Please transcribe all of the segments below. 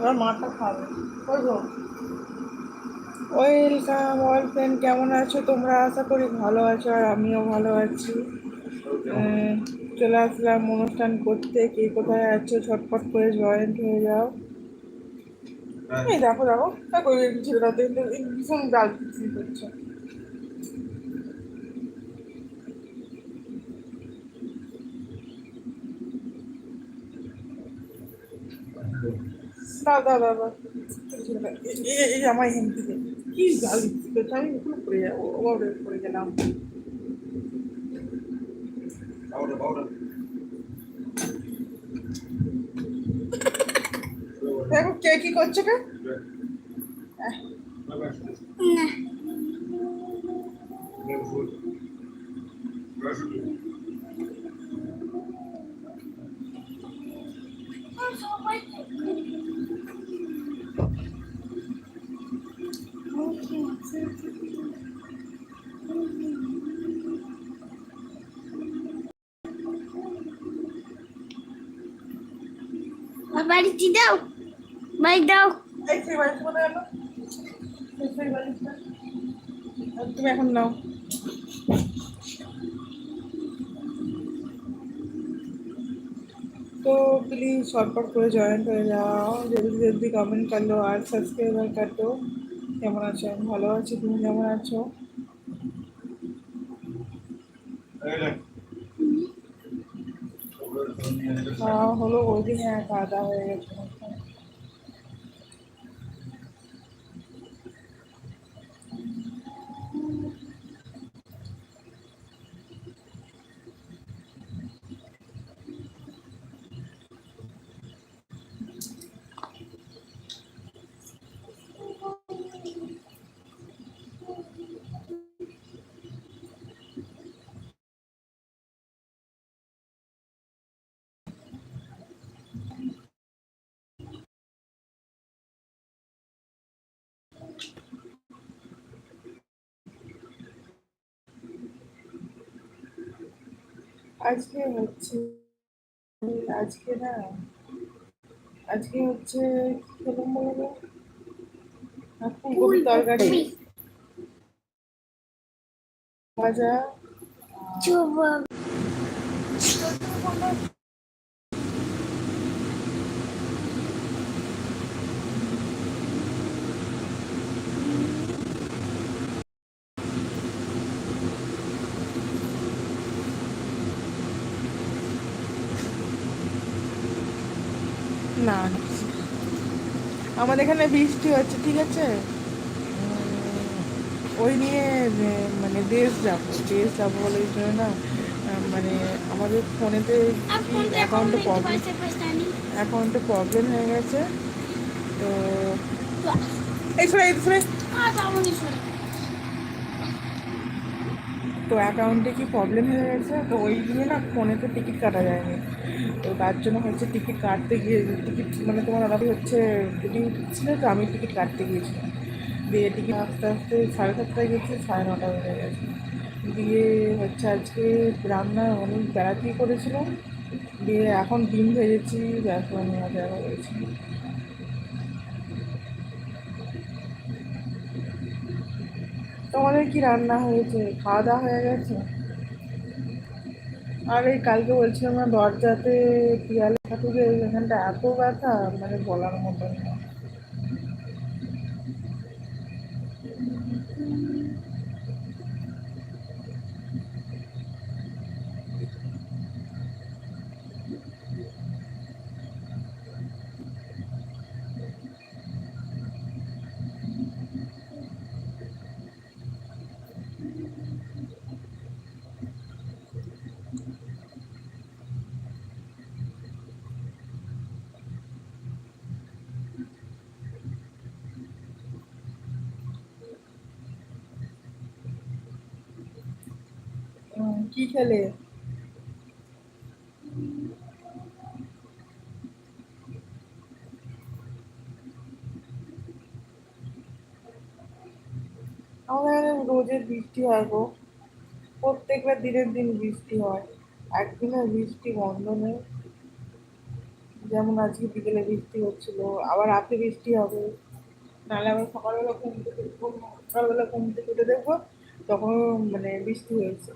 এবার মাটা খাবে ওয়েলকাম অল ফ্রেন্ড কেমন আছো? তোমরা আশা করি ভালো আছো আর আমিও ভালো আছি। চলে আসলাম অনুষ্ঠান করতে। কে কোথায় আছো? ছটপট করে জয়েন্ট হয়ে যাও। এই দেখো দেখো। তো ভীষণ গাল করছে। দাও দাও দাও দাও এই আমার এখান থেকে। কি গাল? দিচ্ছি আমি এখানে পড়ে যাব ওভাবে পড়ে গেলাম. দেখো কে কি করছে কে? আহ, বাড়িটি দাও বাড়ি দাও এই সেই বাড়িটা কোথায় গেলো এই সেই বাড়িটা আর তুমি এখন নাও तो प्लीज शॉर्टकट করে জয়েন্ট হয়ে যাও জলদি জলদি কমেন্ট कर लो আর সাবস্ক্রাইবার कर दो কেমন আছো আমি ভালো আছি তুমি কেমন আছো খাওয়া হলো ওই দিন হ্যাঁ খাওয়া দাওয়া হয়ে গেছে আজকে হচ্ছে আজকে না আজকে হচ্ছে করলাম বলো ফুলকপির তরকারি। ভাজা চুপ না না। আমাদের এখানে বৃষ্টি হচ্ছে ঠিক আছে? ওই নিয়ে মানে দেশ যাব দেশ যাব বলে ওই জন্য না মানে আমাদের ফোনেতে অ্যাকাউন্টে প্রবলেম অ্যাকাউন্টে প্রবলেম হয়ে গেছে তো এই শোনে এই শোনে। তো অ্যাকাউন্টে কি প্রবলেম হয়ে গেছে? তো ওই জন্য না ফোনেতে টিকিট কাটা যায়নি। তো তার জন্য হচ্ছে টিকিট কাটতে গিয়ে টিকিট মানে তোমার দাদাটি হচ্ছে বুকিং ছিল, তো আমি টিকিট কাটতে গিয়েছিলাম। দিয়ে টিকিট আস্তে আস্তে সাড়ে সাতটায় গেছি, সাড়ে নটা হয়ে গেছে। দিয়ে হচ্ছে আজকে রান্না অনেক বেড়াতেই করেছিলাম। দিয়ে এখন ডিম ভেজেছি এখন মজা করেছি তোমাদের কি রান্না হয়েছে? খাওয়া দাওয়া হয়ে গেছে? আর এই কালকে বলছিলাম না, দরজাতে পিয়ালে ঠাকুরের এখানটা এত ব্যথা মানে বলার মতন না। কি খেলে? আমাদের এখানে রোজের বৃষ্টি হয় গো। প্রত্যেকবার দিনের দিন বৃষ্টি হয়। একদিনের বৃষ্টি বন্ধ নেই। যেমন আজকে বিকেলে বৃষ্টি হচ্ছিল, আবার রাতে বৃষ্টি হবে। নাহলে আবার সকালবেলা ঘুম থেকে সকালবেলা ঘুম থেকে উঠে দেখব তখন মানে বৃষ্টি হয়েছে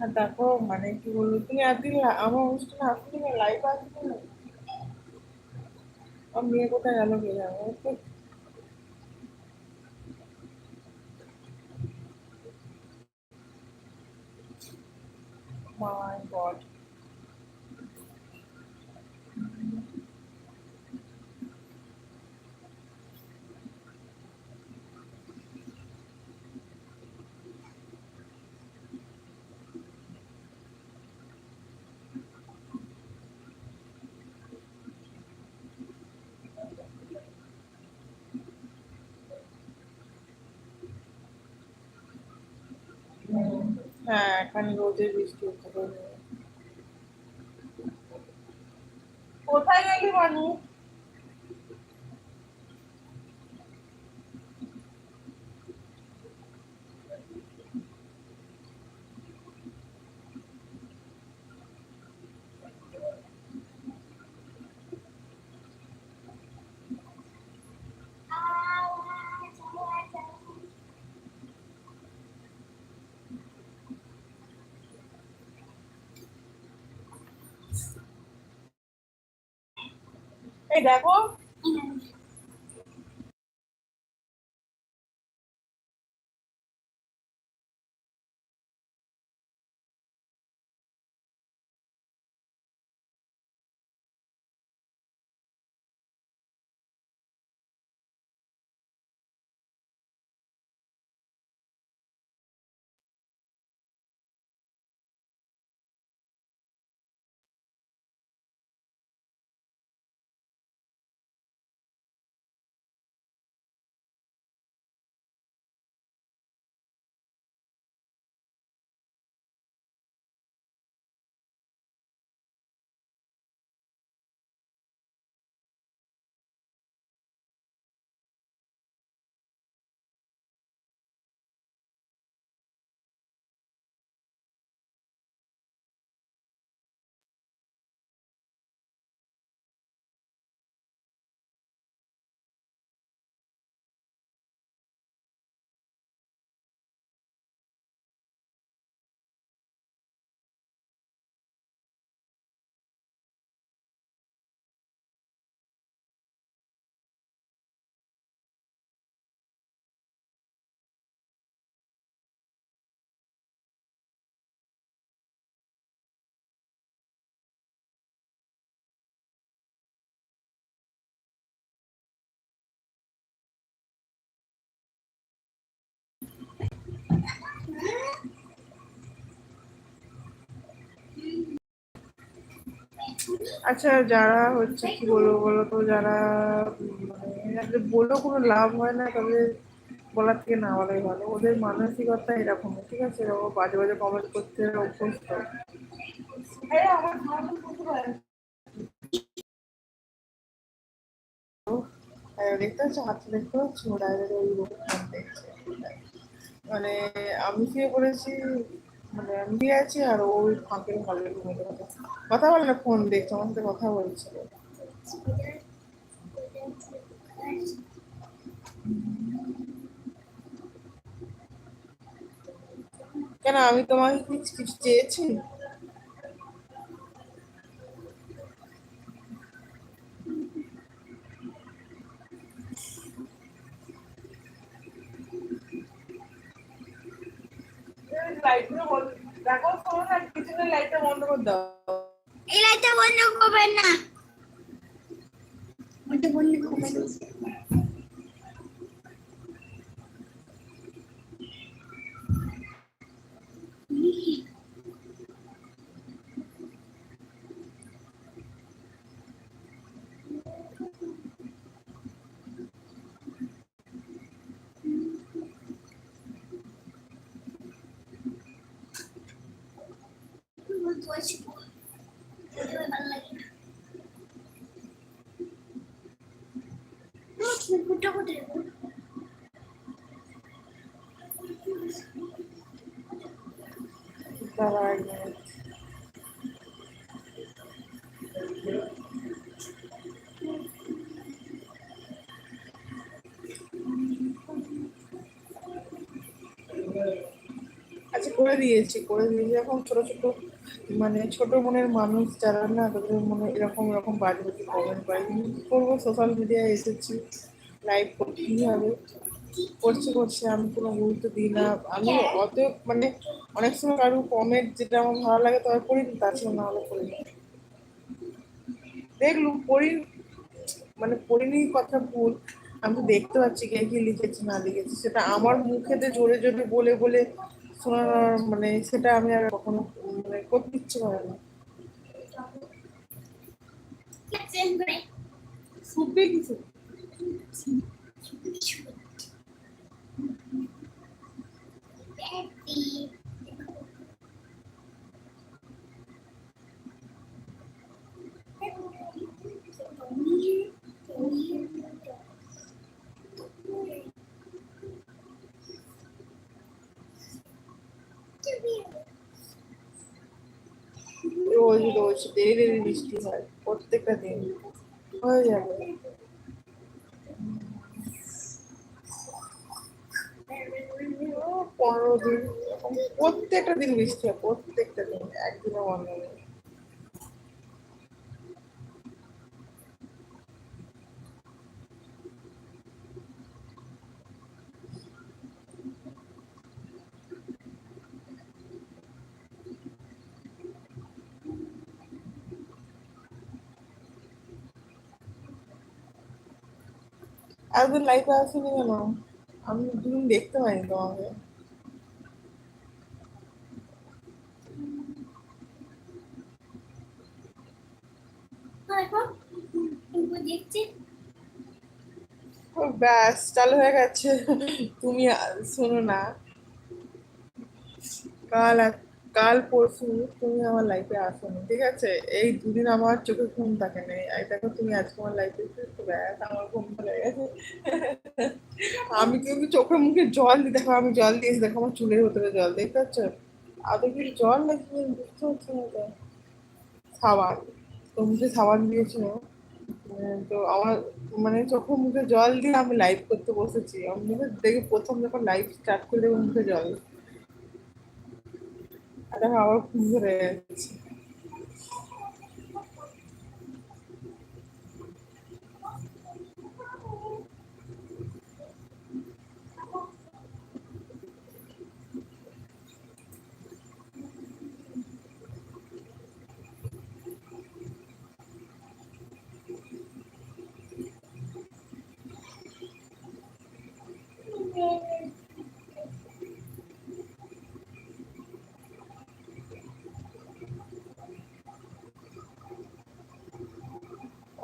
আর দেখো মানে কি বলব, তুমি একদিন লা- আমার অনুষ্ঠানে আসলে না লাইভ আসবে না। আমার মেয়ে কোথায় গেল কে যাব মাই গড হ্যাঁ এখানে রোদে বৃষ্টি হতে পারে। কোথায় গেলি মানু দেখো আচ্ছা যারা হচ্ছে কি বলব বলো তো যারা মানে বলেও কোনো লাভ হয় না তবে বলার থেকে না বলাই ভালো। ওদের মানসিকতা এরকম, ঠিক আছে? এরকম বাজে বাজে কমেন্ট করতে অভ্যস্ত। হ্যাঁ, দেখতে দেখতে ওই মানে আমি কি বলেছি মানে আমি শুয়ে আছি আর ওই হলের মধ্যে কথা কথা বলে না ফোন দেখছে আমার সাথে কথা বলছিল কেন আমি তোমাকে কিছু কিছু চেয়েছি? দেখো পিছনের লাইটটা বন্ধ করে দাও। এই লাইটটা বন্ধ করবেন না। বন্ধ করবেন না। ভালো লাগে না। কোথায় কোথায় দাঁড়া এক মিনিট। আচ্ছা করে দিয়েছি করে দিয়েছি এখন ছোট ছোট মানে ছোট মনের মানুষ যারা না, তাদের মনে এরকম এরকম বাজে বাজে কমেন্ট পাই করব? সোশ্যাল মিডিয়ায় এসেছি লাইভ করতেই হবে? করছে করছে, আমি কোনো গুরুত্ব দিই না। আমি অত মানে অনেক সময় কারও কমেন্ট যেটা আমার ভালো লাগে তবে পড়ি তাছাড়া না হলে না। দেখলু, পড়ি মানে পড়িনি কথা ভুল। আমি দেখতে পাচ্ছি কে কি লিখেছে, না লিখেছে, সেটা আমার মুখেতে জোরে জোরে বলে বলে মানে সেটা আমি আর কখনো মানে করতে ইচ্ছে করে না। শুনবে কিছু রোজ রোজ দেরি দেরি বৃষ্টি হয়, প্রত্যেকটা দিন। হয়ে যাবে। পনেরো দিন, প্রত্যেকটা দিন বৃষ্টি হয়, প্রত্যেকটা দিন, একদিনও বন্ধ নেই। একদিন লাইফে আসেনি কেন? আমি দুদিন দেখতে পাইনি তোমাকে। ব্যাস, চালু হয়ে গেছে। তুমি শোনো না। কাল কাল পরশু তুমি আমার লাইফে আসোনি, ঠিক আছে? এই দুদিন আমার চোখে ঘুম থাকে নেই। দেখো তুমি আজকে আমার লাইফে ব্যাস, আমার ঘুম ধরে গেছে। আমি কিন্তু চোখে মুখে জল দিই, দেখো আমি জল দিয়েছি, দেখো আমার চুলের ভেতরে জল, দেখতে পাচ্ছ? আদৌ কি জল নাকি বুঝতে পারছি না তো। সাবান তো মুখে সাবান দিয়েছিল তো আমার মানে চোখে মুখে জল দিয়ে আমি লাইভ করতে বসেছি। আমি দেখে প্রথম যখন লাইভ স্টার্ট করে দেবো মুখে জল। দেখো আবার ঘুম ধরে যাচ্ছে।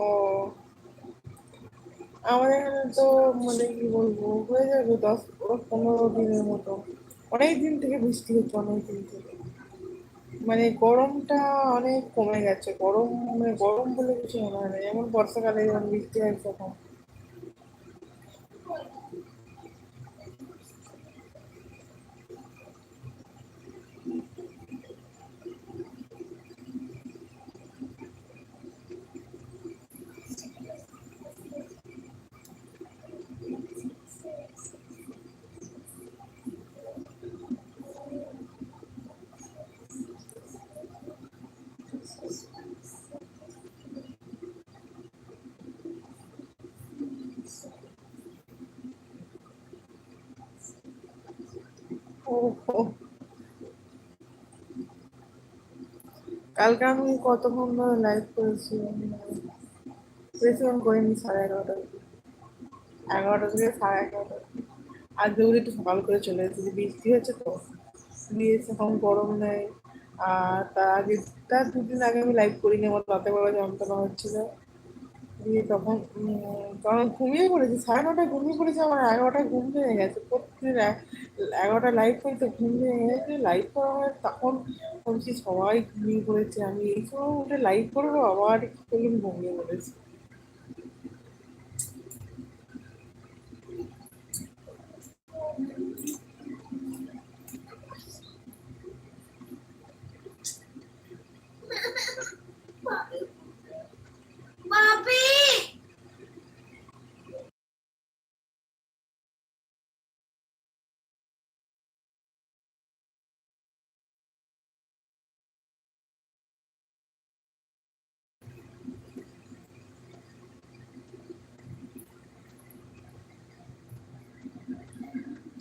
ও। আমাদের এখানে তো মানে কি বলব, হয়ে যাবে দশ পনেরো দিনের মতো। অনেক দিন থেকে বৃষ্টি হচ্ছে, অনেক দিন থেকে। মানে গরমটা অনেক কমে গেছে। গরম মানে গরম বলে কিছু মনে হয় না। যেমন বর্ষাকালে যেমন বৃষ্টি হয় তখন। কালকে আমি কতক্ষণ ধরে লাইভ করেছি? বেশিক্ষণ করিনি সাড়ে এগারোটা। এগারোটা থেকে সাড়ে এগারোটা আর আজকে একটু সকাল করে চলে এসেছি বৃষ্টি হয়েছে তো দিয়ে সেরকম গরম নেই। আর তার আগে তার দুদিন আগে আমি লাইভ করিনি, আমার রাতে বেলা যন্ত্রণা হচ্ছিল দিয়ে তখন তখন ঘুমিয়ে পড়েছি। সাড়ে নটায় ঘুমিয়ে পড়েছি, আমার এগারোটায় ঘুম ভেঙে গেছে। প্রত্যেক এগারোটা লাইভ করি ঘুম ভেঙে গেছে। লাইভ করা হয় তখন ভাবছি সবাই ঘুমিয়ে পড়েছে। আমি এই সময় উঠে লাইভ করব আবার কি করলাম, ঘুমিয়ে পড়েছি বাপি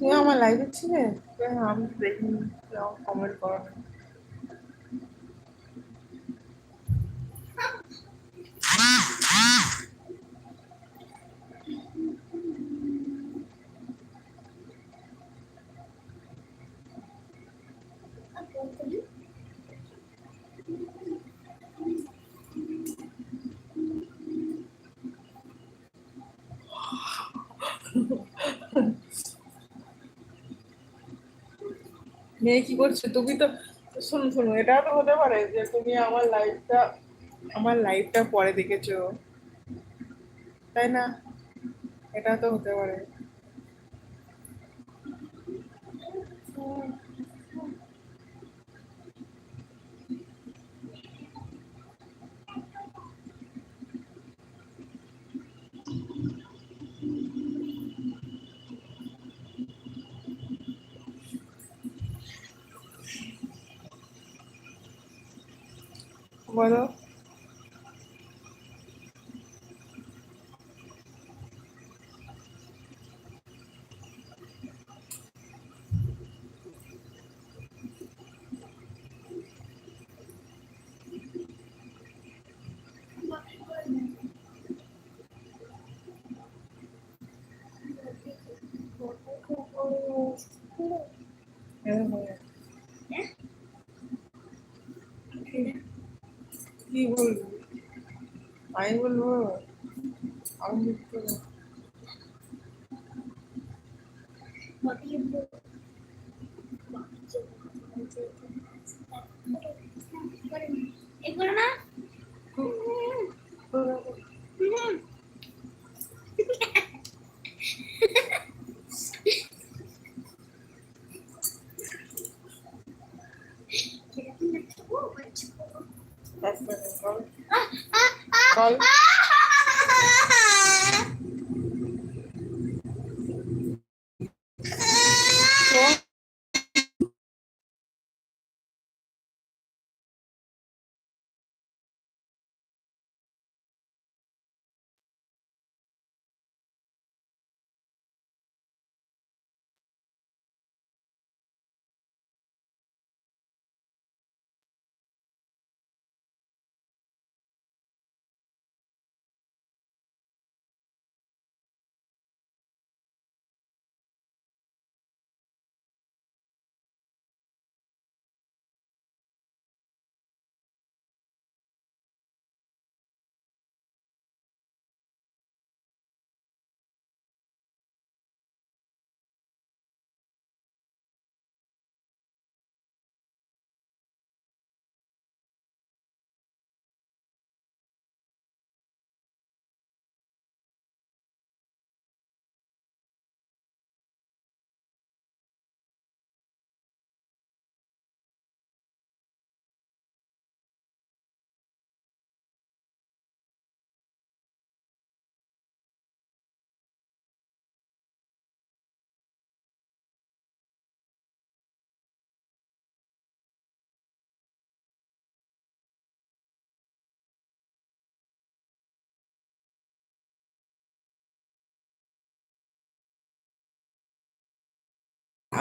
তুমি আমার লাইভে ছিলে হ্যাঁ আমি দেখিনি কমেন্ট করো না। মেয়ে কি করছে? তুমি তো শোনো শোনো এটা তো হতে পারে যে তুমি আমার লাইফটা আমার লাইফটা পরে দেখেছ। তাই না? এটা তো হতে পারে বলো হ্যাঁ, হ্যাঁ। কি বলব আমি বলব আমি লিখতে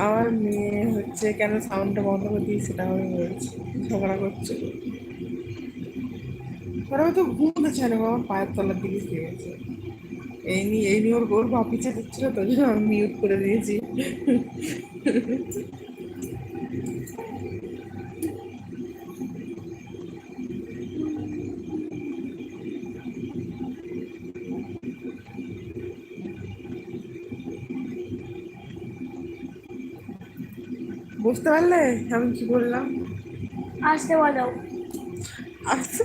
আমার মেয়ে হচ্ছে কেন সাউন্ডটা বন্ধ করে দিয়েছে সেটা আমি বলছি, ঝগড়া করছে। ওরা তো ঘুমোতে চায় না আমার পায়ের তলার দিকে শুয়ে গেছে এই নিয়ে এই নিয়ে ওর গোর বাপি দিচ্ছিল তো আমি মিউট করে দিয়েছি। বুঝতে পারলে? আমি কি বললাম? আসতে বলো। আচ্ছা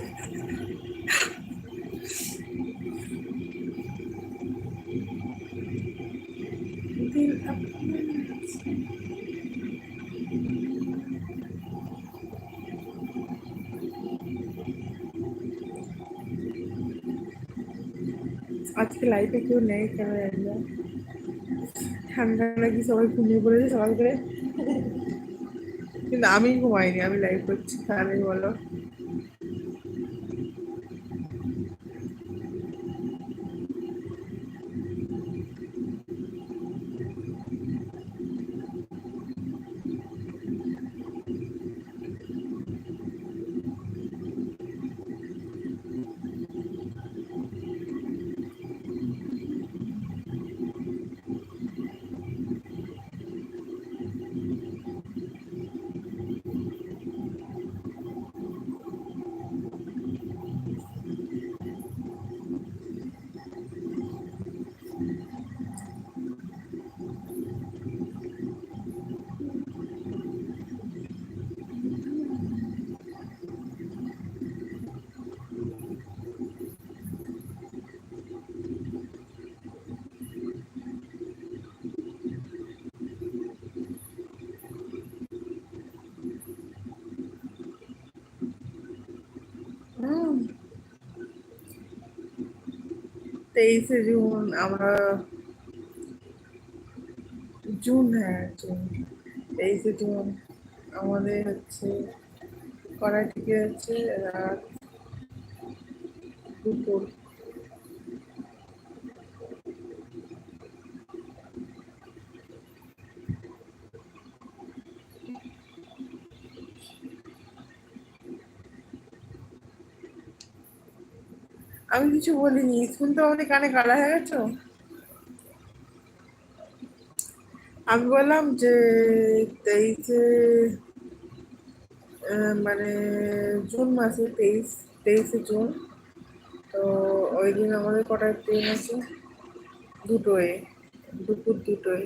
আজকে লাইফে কেউ নেই কেন ঠান্ডা নাকি সবাই ঘুমিয়ে পড়েছে সকাল করে। আমি ঘুমাইনি আমি লাইভ করছি তাহলে বলো। তেইশে জুন, আমরা জুন হ্যাঁ জুন, তেইশে জুন, আমাদের হচ্ছে কড়াই থেকে হচ্ছে রাত দুপুর। আমি কিছু বলিনি শুনতে আমাদের কানে কালা হয়ে গেছো আমি বললাম যে, তেইশে মানে জুন মাসে, তেইশ, তেইশে জুন। তো ওই দিন আমাদের কটায় ট্রেন আছে, দুটোয়, দুপুর দুটোয়।